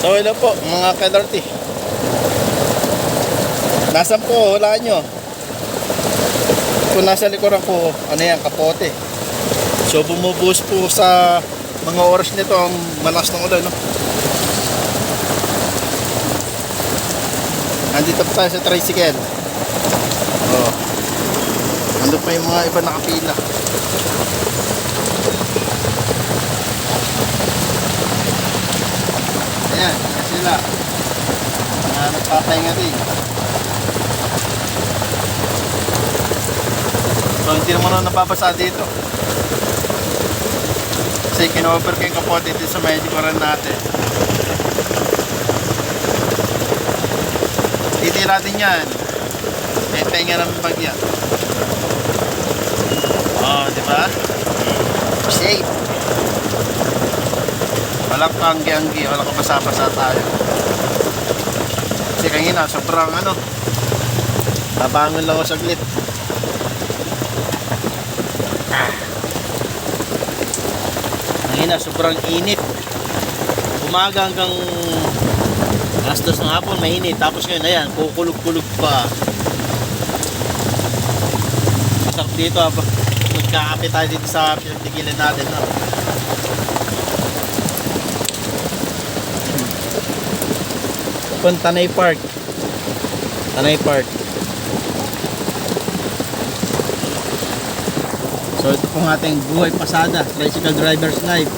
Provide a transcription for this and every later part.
So hello po mga ka-dirty. Nasaan po? Wala nyo. Kung nasa likuran ko, ano yan, kapote. So bumubuhos po sa mga oras nito ang malakas ng ulan. No? Nandito po tayo sa tricycle. Oh. Nandun pa yung mga iba nakapila. Sila. Mga nagpapahinga din. So, hindi naman ako napapasa dito. Kasi kino-offer ko yung kapote dito sa medyo rin natin. Titira din yan. May pahinga ng bagya. Oh, di ba? Safe. Walang kanggi-anggi, walang kapasa-pasa tayo. Kasi kanina, sobrang ano, nabangon lang ako saglit. Kanina, sobrang init. Umaga hanggang alas ng hapon, mainit. Tapos ngayon, ayan, kukulog-kulog pa. Masarap dito, habang magkakape tayo dito sa pinagtigilan natin. No? Kung Tanay Park. Tanay Park. So ito pong ating buhay pasada, tricycle driver's life.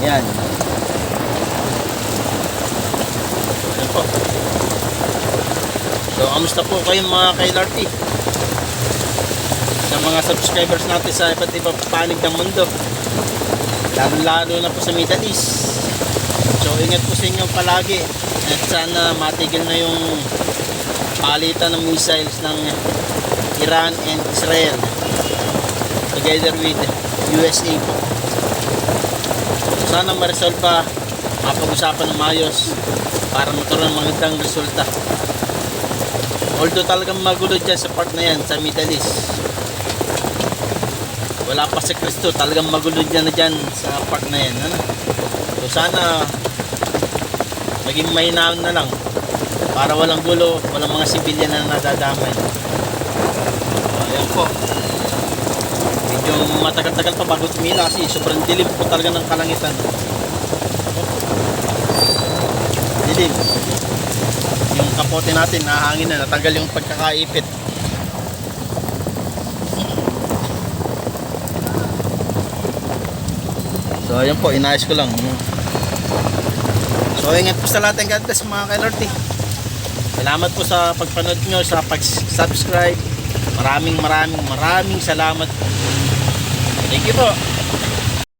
Yan. So, kamusta po kayo mga kay-LRT? Sa mga subscribers natin sa iba't ibang panig ng mundo. Lalo-lalo na po sa Middle East. So ingat po sa inyo palagi. At sana matigil na yung palitan ng missiles ng Iran and Israel. Together with USA po. Sana ma-resolve pa mapag-usapan ng mayos para magkaroon ng magandang resulta. Although talagang magulo dyan sa part na yan sa Middle East wala pa si Kristo. Talagang magulo dyan na dyan sa part na yan ano? so sana maging mahinahon na lang. Para walang gulo walang mga sibilyan na nadadamay. So, ayan po. Medyo matagal-tagal pa bago tumila kasi sobrang dilim po talaga ng kalangitan. Dilim. Yung kapote natin nahangin na natanggal yung pagkakaipit So ayun po, inayos ko lang. So ingat po sa lahat ng God bless mga ka-Lordy. Salamat po sa pagpanood nyo, sa pag-subscribe. Maraming maraming maraming salamat. Thank you po.